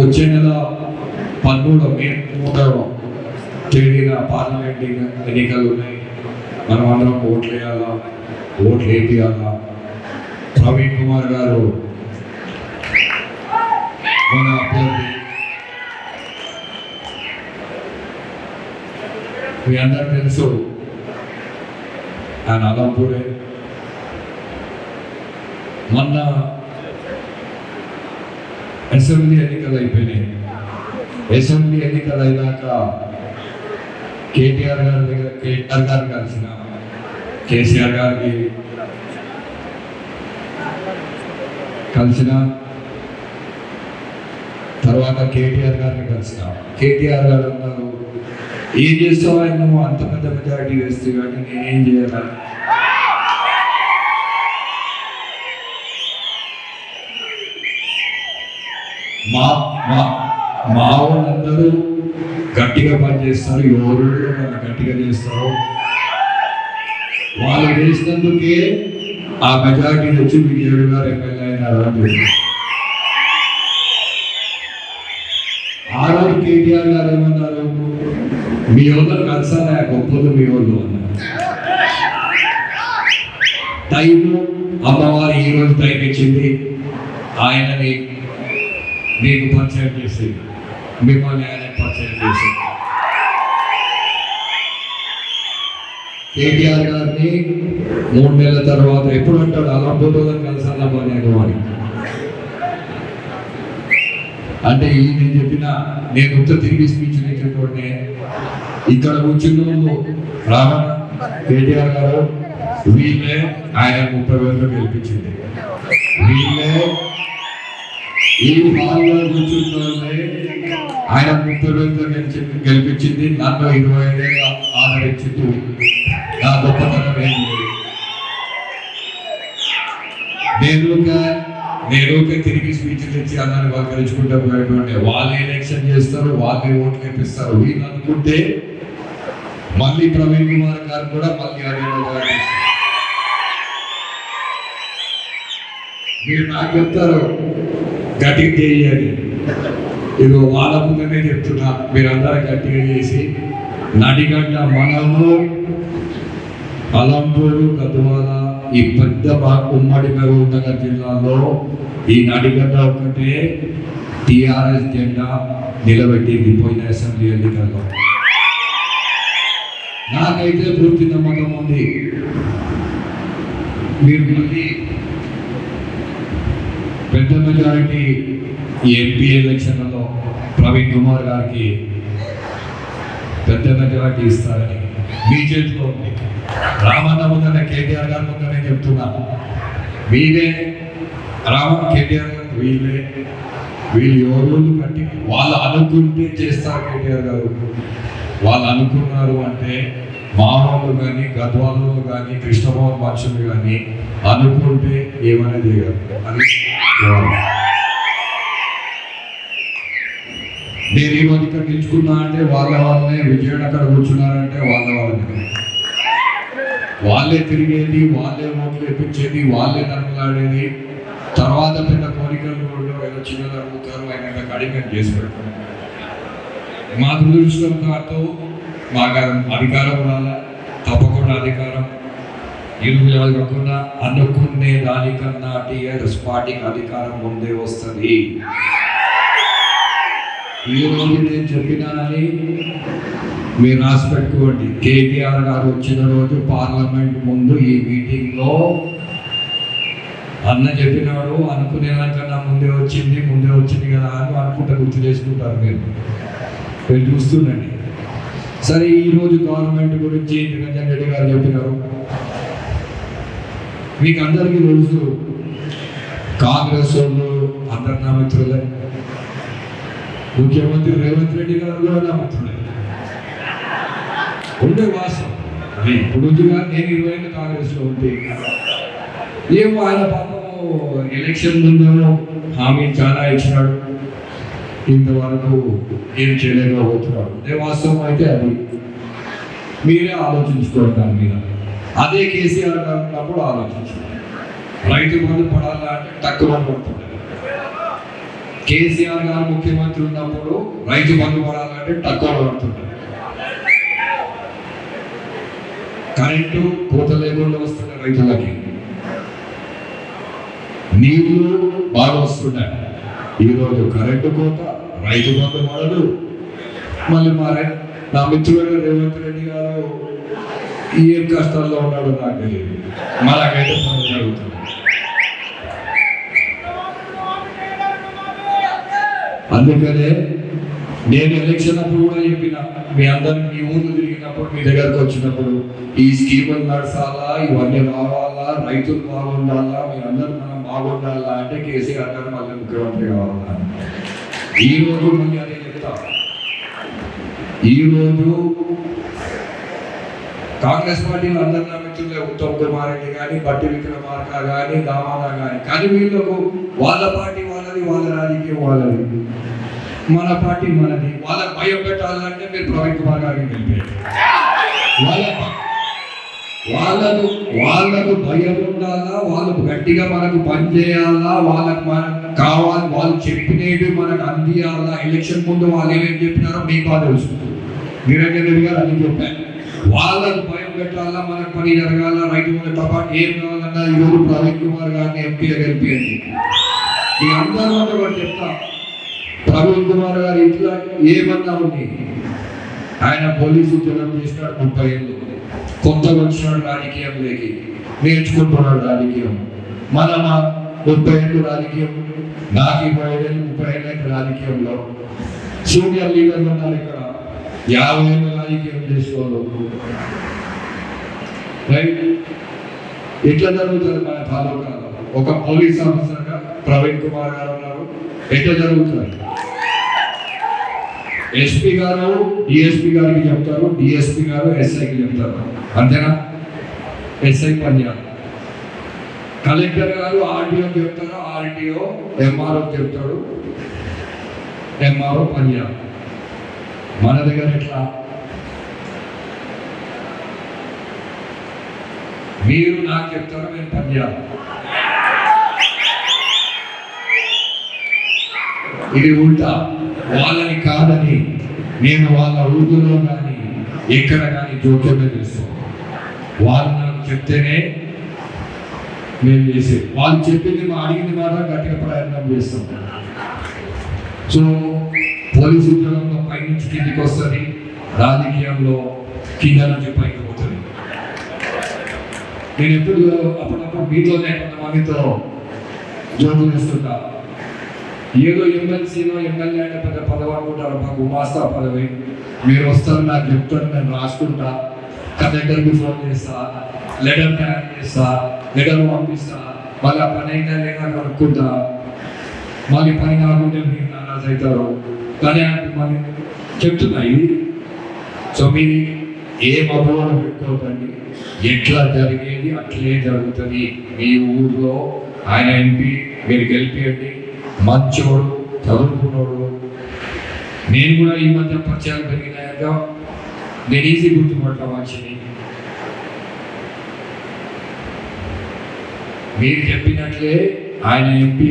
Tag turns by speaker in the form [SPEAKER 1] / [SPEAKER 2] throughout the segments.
[SPEAKER 1] వచ్చే నెల పదమూడో మే మూడవ తేదీన పార్లమెంట్ ఎన్నికలు ఉన్నాయి? మనం అందరం ఓట్లు వేయాలా? ఓట్లు వేపియాలా? ప్రవీణ్ కుమార్ గారు మన అభ్యర్థి. మీ అందరికి తెలుసు ఆయన అలంపూరే మొన్న అసెంబ్లీ ఎన్నికలు అయిపోయినాయి. అసెంబ్లీ ఎన్నికలు అయినాక కేటీఆర్ గారి దగ్గర కేటీఆర్ గారు కలిసిన కేసీఆర్ గారికి కలిసిన తర్వాత కేటీఆర్ గారిని కలిసిన. కేటీఆర్ గారు అన్నారు ఏం చేస్తావా? నువ్వు అంత పెద్ద మెజారిటీ వేస్తే కానీ నేనేం చేయాలి మా మా మా వాళ్ళందరూ గట్టిగా పనిచేస్తారు ఎవరు వాళ్ళు గట్టిగా చేస్తారు. వాళ్ళు చేసినందుకే ఆ మెజారిటీ వచ్చి ఏడు గారు ఎమ్మెల్యే అయినారు అని ఆ రోజు కేటీఆర్ గారు ఏమన్నారు? మీ వాళ్ళు కలిసారా గొప్పలు మీ వాళ్ళు అన్నారు. టైం అమ్మవారు ఈ రోజు టైం ఇచ్చింది. ఆయనని మీకు పరిచయం చేసి మిమ్మల్ని ఆయన పరిచయం చేసి. కేటీఆర్ గారిని మూడు నెలల తర్వాత ఎప్పుడు అంటాడు అలా పోతుందని కలిసాలా వాడి. అంటే ఈ నేను చెప్పిన నేను ఉత్తర తిరిగి స్పీచ్ ఇచ్చేటోడినే ఇక్కడ కూర్చున్న వాళ్ళు రావణ కేటీఆర్ గారు వీళ్ళే ఆయన ముప్పై వేలు గెలిపించింది. వీళ్ళే ఈ హాల్లో కూర్చుంటే ఆయన ముప్పై వేలతో గెలిచి గెలిపించింది. నన్ను ఇరవై ఐదేళ్ళు ఆదరించింది నా గొప్పతనం ఏం లేదు. నేనుగా నేనుగా తిరిగి స్పీచ్లు ఇచ్చి అందరిని పలకరించుకుంటూ పోయేటువంటి వాళ్ళు ఎలక్షన్ చేస్తారు వాళ్ళే ఓట్లు వేపిస్తారు. వీళ్ళు అనుకుంటే మళ్ళీ ప్రవీణ్ కుమార్ గారు కూడా మళ్ళీ అదే మీరు నాకు చెప్తారు గట్టిగా చేయాలి ఇది వాళ్ళ ముందనే చెప్తున్నా మీరందరూ గట్టిగా చేసి నడిగడ్డ మనము అలంపూరు గద్వాల ఈ పెద్ద ఉమ్మడి మహబూబ్ జిల్లాలో ఈ నడిగడ్డ ఒకటే టిఆర్ఎస్ జెండా నిలబెట్టింది పోయిన అసెంబ్లీ ఎన్నికల్లో. నాకైతే పూర్తి నమ్మకం ఉంది. మీరు మళ్ళీ పెద్ద మెజారిటీ ఈ ఎంపీ ఎలక్షన్లలో ప్రవీణ్ కుమార్ గారికి పెద్ద మెజారిటీ ఇస్తారని మీ చేతిలో ఉంది. రామన్న ముందన్న కేటీఆర్ గారి ముందరే చెప్తున్నా. మీరే రామ కేటీఆర్ గారు వీళ్ళే. వీళ్ళు ఎవరు కట్టి వాళ్ళు అనుకుంటే చేస్తారు కేటీఆర్ గారు. వాళ్ళు అనుకున్నారు అంటే మా కానీ గద్వాలు కానీ కృష్ణమోహన్ మనుషులు కానీ అనుకుంటే ఏమైనా చేయగలరు అది నేను ఈ రోజు ఇక్కడ అంటే వాళ్ళ వాళ్ళనే విజయన్ అక్కడ కూర్చున్నారంటే వాళ్ళ వాళ్ళనే వాళ్ళే తిరిగేది వాళ్ళే ఓట్లు వేపించేది వాళ్ళే నడమలాడేది తర్వాత పెద్ద కోరికలు ఏదో చిన్నది అడుగుతారు ఆయన కడిగం చేసి పెడతారు మా దురదృష్టంతో మాకు అధికారం రాలా తప్పకుండా అధికారం. ఇల్లు కాకుండా అనుకునే దానికన్నా టీఆర్ఎస్ పార్టీకి అధికారం ముందే వస్తుంది. ఈ రోజు నేను చెప్పినానని మీరు రాసి పెట్టుకోండి. కేటీఆర్ గారు వచ్చిన రోజు పార్లమెంట్ ముందు ఈ మీటింగ్లో అన్న చెప్పినాడు అనుకునేదానికన్నా ముందే వచ్చింది ముందే వచ్చింది కదా అని అనుకుంటా గుర్తు చేసుకుంటారు మీరు. మీరు చూస్తుండండి. సరే ఈరోజు గవర్నమెంట్ గురించి నిరంజన్ రెడ్డి గారు చెప్పినారు. మీకు అందరికీ తెలుసు కాంగ్రెస్ వాళ్ళు అందరు నా మిత్రులే. ముఖ్యమంత్రి రేవంత్ రెడ్డి గారు నా మిత్రులే. ఉండే వాసం ఇప్పుడు నేను ఇరవై కాంగ్రెస్ కాంగ్రెస్లో ఉంటే ఏమో ఆయన పాపము ఎలక్షన్ ముందేమో హామీ చాలా ఇచ్చినాడు. ఇంతవరకు ఏం చేయలేకపోతున్నాడు. ఉండే వాస్తవం అయితే అది. మీరే ఆలోచించుకోండి దాని మీద. అదే కేసీఆర్ గారు ఉన్నప్పుడు ఆలోచించారు రైతు బంధు పడాలా అంటే తక్కువ పడుతుంది కేసీఆర్ గారు ముఖ్యమంత్రి ఉన్నప్పుడు రైతు బంధు పడాలంటే తక్కువ పడుతుంటారు. కరెంటు కోత లేకుండా వస్తున్న రైతులకి నీళ్ళు బాగా వస్తున్నాయి ఈరోజు కరెంటు కోత రైతు బంధు పడదు. మళ్ళీ మారే నా మిత్రుడు రేవంత్ రెడ్డి గారు ఏం కష్టాల్లో ఉన్నాడో నాకు తెలియదు మనకైతే పనులు జరుగుతుంది అందుకనే నేను ఎలక్షన్ అప్పుడు కూడా చెప్పిన మీ అందరికి మీ ఊర్లు తిరిగినప్పుడు మీ దగ్గరకు వచ్చినప్పుడు ఈ స్కీములు నడసాలా ఇవన్నీ రావాలా రైతులు బాగుండాలా మీరందరూ మనం బాగుండాలా అంటే కేసీఆర్ గారు మళ్ళీ ముఖ్యమంత్రి కావాలా ఈ రోజు మళ్ళీ అదే చెప్తా. ఈ రోజు కాంగ్రెస్ పార్టీలో అందరు నా మిత్రులే ఉత్తమ్ కుమార్ రెడ్డి కానీ బట్టి విక్రమార్క కానీ దామాదా కానీ కానీ వీళ్ళకు వాళ్ళ పార్టీ వాళ్ళది వాళ్ళ రాజకీయం వాళ్ళది. మన పార్టీ మనది. వాళ్ళ భయం పెట్టాలంటే మీరు ప్రవీణ్ కుమార్ గారిని వాళ్ళ వాళ్ళకు వాళ్ళకు భయం ఉండాలా? వాళ్ళు గట్టిగా మనకు పనిచేయాలా వాళ్ళకు మనకు కావాలి వాళ్ళు చెప్పినవి మనకు అందియాలా? ఎలక్షన్ ముందు వాళ్ళు ఏమేమి చెప్పినారో మీకు బాగా తెలుసు నిరంజన్ రెడ్డి గారు అది చెప్పారు. వాళ్ళకు భయం పెట్టాలా మనకు పని జరగాల రైతు మీద పాటు ఏం కావాలన్నా ఈరోజు ప్రవీణ్ కుమార్ గారిని ఎంపీగా గెలిపియండి. ఈ అందరూ ఒకటి చెప్తా. ప్రవీణ్ కుమార్ గారు ఇట్లా ఏమన్నా ఉంది ఆయన పోలీసు ఉద్యోగం చేసినాడు ముప్పై ఏళ్ళు. కొత్తగా వచ్చినాడు రాజకీయం లేకి నేర్చుకుంటున్నాడు రాజకీయం. మన మా ముప్పై ఏళ్ళు రాజకీయం. నాకు ఇరవై ఏళ్ళు ముప్పై ఏళ్ళు రాజకీయంలో. సీనియర్ లీడర్లు ఉన్నారు ఇక్కడ. యాభై ఏళ్ళ రాజకీయం చేసుకోవాలి రైట్ ఎట్లా జరుగుతుంది మన తాలూకాలో? ఒక పోలీస్ ఆఫీసర్గా ప్రవీణ్ కుమార్ గారు ఉన్నారు. ఎట్లా జరుగుతుంది? ఎస్పీ గారు డిఎస్పీ గారికి చెప్తారు. డిఎస్పీ గారు ఎస్ఐకి చెప్తారు. అంతేనా? ఎస్ఐ పనిచేయాలి కలెక్టర్ గారు ఆర్టీఓ చెప్తారు ఆర్టీఓ ఎంఆర్ఓ చెప్తాడు. ఎంఆర్ఓ పనిచేయాలి మన దగ్గర ఎట్లా? మీరు నాకు చెప్తారు నేను పనిచేయాలి ఇది ఉల్టా. వాళ్ళని కాదని నేను వాళ్ళ ఊరిలో కానీ ఎక్కడ కానీ జోక్యమే చేస్తాను వాళ్ళు నాకు చెప్తేనే మేము చేసేది. వాళ్ళు చెప్పింది మా అడిగింది మాత్రం గట్టిగా ప్రయత్నం చేస్తాం. సో పోలీసు ఉద్యోగంలో పైనుంచి కిందికి వస్తుంది. రాజకీయంలో కింద నుంచి పైకి పోతుంది. నేను ఎప్పుడు అప్పుడప్పుడు మీతోనే కొంతమందితో జోకులు వేస్తుంటా ఏదో ఎమ్మెల్సీలో ఎమ్మెల్యే అంటే పెద్ద పదవి అనుకుంటారు. మాకు గుమాస్తా పదవి. మీరు వస్తారు నాకు చెప్తారు నేను రాసుకుంటా. కలెక్టర్కి ఫోన్ చేస్తా. లెటర్ తయారు చేస్తా. లెటర్ పంపిస్తా. మళ్ళీ ఆ పని అయినా లేదా కనుక్కుంటా మళ్ళీ పని కాకుంటే మీరు నారాజు అవుతారు. కానీ మరి మళ్ళీ చెప్తున్నా ఇది సో మీరు ఏం అపోహ పెట్టుకోకండి ఎట్లా జరిగేది అట్లే జరుగుతుంది. మీ ఊర్లో ఆయన ఎంపీ మీరు గెలిపియండి. మంచోడు చదువుకున్నోడు. నేను కూడా ఈ మధ్య పరిచయాలు పెరిగినాక నేను ఈజీ గుర్తుపడతా మనిషిని. మీరు చెప్పినట్లే ఆయన ఎంపీ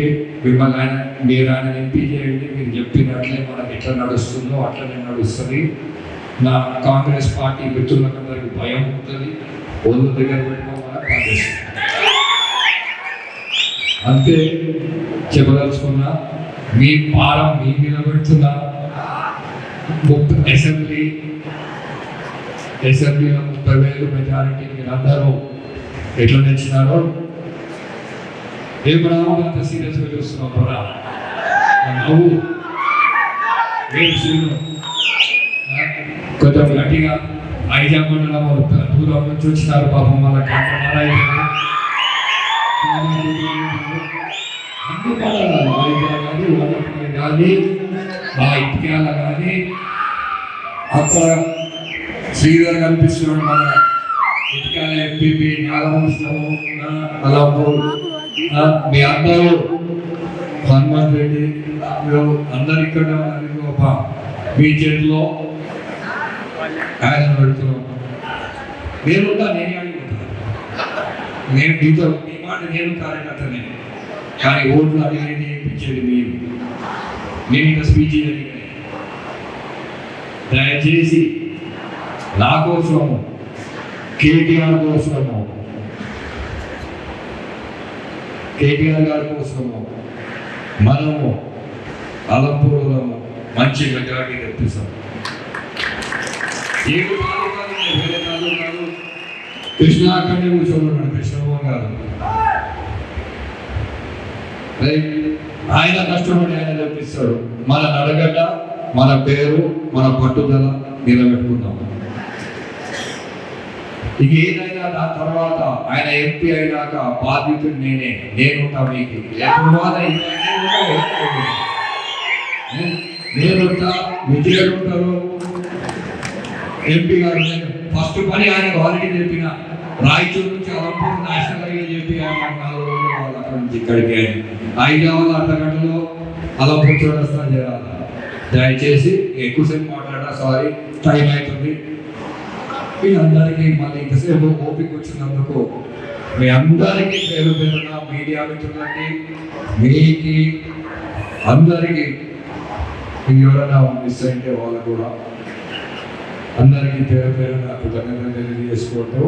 [SPEAKER 1] మిమ్మల్ని ఆయన మీరు ఆయన ఎంపీ చేయండి మీరు చెప్పినట్లే మనకి ఎట్లా నడుస్తుందో అట్లనే నడుస్తుంది. నా కాంగ్రెస్ పార్టీ మిత్రులకందరికి భయం ఉంటుంది. ఒళ్ళు దగ్గర పెట్టుకోవాలి పనిచేస్తుంది. అంతే చెప్పదలుచుకున్నా మీ భారం మీ మీద పెడుతున్నా ముప్పై అసెంబ్లీ అసెంబ్లీలో ముప్పై వేలు మెజారిటీ మీరు అందరూ ఎట్లా తెచ్చినారో ఏ రావు అంత సీరియస్గా చూస్తున్నావు రా నవ్వు కొంచెం గట్టిగా ఐజా మండలం వాళ్ళు దూరం నుంచి వచ్చినారు పాపం వాళ్ళ కంటమారా కానీ మా ఇటుకాల కానీ అక్కడ శ్రీధర్ కనిపిస్తున్నాడు మన ఇటుకాల ఎంపీపీ నాగవంశము అలా మీ అందరూ హనుమాన్ రెడ్డి మీరు అందరు ఇక్కడ ఒక మీ చేతిలో ఆయన పెడుతున్నాం నేను నేనే అడుగుతాను. నేను మీతో మీ మాట నేను కార్యకర్తనే. కానీ ఓట్లు అడిగేది ఇప్పించేది మీరు. నేను ఇంకా స్పీచ్ జరిగినాయి దయచేసి నా కోసము కేటీఆర్ కోసము కేటీఆర్ గారి కోసము మనము అలంపూర్లో మంచి మెజారిటీ తెప్పిస్తాం. ఏడు తాలూకాలు వేరే తాలూకాలు కృష్ణ అక్కడే కూర్చోన్నాడు కృష్ణమోహన్ గారు. ఆయన కష్టపడి ఆయన తెప్పిస్తాడు. మన నడగడ్డ మన పేరు మన పట్టుదల నిలబెట్టుకుందాం. ఇక ఏదైనా దాని తర్వాత ఆయన ఎంపీ అయినాక బాధ్యతలు నేనే. నేనుంటా మీకు. నేనుంటా విజయుడు ఉంటారు ఎంపీ గారు ఫస్ట్ పని ఆయన ఆల్రెడీ చెప్పిన. రాయచూరు నుంచి అలంపూర్ నేషనల్ హైవే చెప్పి ఆయన నాలుగు రోజులు వాళ్ళు అక్కడ నుంచి ఇక్కడికి ఐదు వందల అర్ధగంటలో అలంపూర్ చూడస్తా చేయాలి దయచేసి ఎక్కువసేపు మాట్లాడా సారీ. టైం అవుతుంది సభ్యులందరికీ మళ్ళీ ఇంతసేపు ఓపిక వచ్చినందుకు మీ అందరికీ పేరు పేరున మీడియా మిత్రులకి మీకి అందరికీ ఎవరైనా మిస్ అయితే వాళ్ళు కూడా. అందరికీ పేరు పేరున కృతజ్ఞతలు తెలియజేసుకుంటూ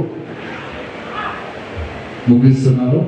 [SPEAKER 1] ముగిస్తున్నారు